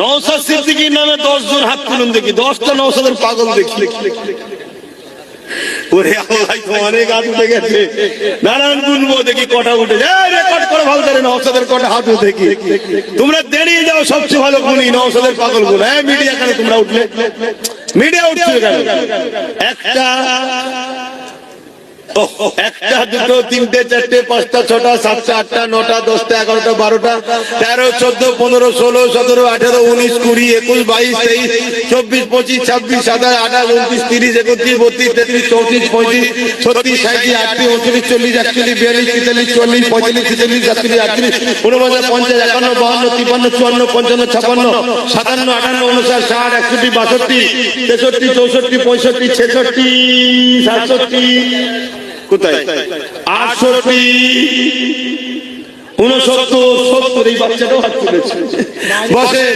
নৌসাদ সিদ্দিকির নামে দশ জন হাত তুলুন দেখি, দশটা নৌসাদের পাগল দেখি। অনেক গেছে। দেখি কটা উঠে যায়। করে ভালো নৌসাদের কটা হাত উঠে দেখি। তোমরা দাঁড়িয়ে যাও, সবচেয়ে ভালো গুনি নৌসাদের পাগলগুলো হ্যাঁ মিডিয়া তোমরা উঠলে? মিডিয়া উঠছে একটা একটা, দুটো, তিনটে, চারটে, পাঁচটা, ছটা, সাতটা, আটটা, নটা, দশটা, এগারোটা, বারোটা, তেরো, চোদ্দ, পনেরো, ষোলো, সতেরো, আঠেরো, উনিশ, কুড়ি, একুশ, বাইশ, তেইশ, চব্বিশ, পঁচিশ, ছাব্বিশ, সাতাশ, আঠাশ, উনত্রিশ, তিরিশ, একত্রিশ, বত্রিশ, তেত্রিশ, চৌত্রিশ, পঁয়ত্রিশ, ছত্রিশ সাঁত্রিশ আটত্রিশ উনত্রিশ চল্লিশ, একচল্লিশ, বিয়াল্লিশ, তেতাল্লিশ চল্লিশ পঁয়তাল্লিশ, ছেচল্লিশ, সাতচল্লিশ, আটত্রিশ উনপঞ্চাশ পঞ্চাশ, একান্ন, বাহান্ন, তিপ্পান্ন, চুয়ান্ন, পঞ্চান্ন ছাপান্ন সাতান্ন আটান্ন উনষাট ষাট, একষট্টি, বাষট্টি, তেষট্টি, চৌষট্টি, পঁয়ষট্টি, ছেষট্টি, সাতষট্টি। কোথায়? আটষট্টি। উনসত্তর সত্তর এই বাচ্চাটাও হাত তুলেছে। বসে।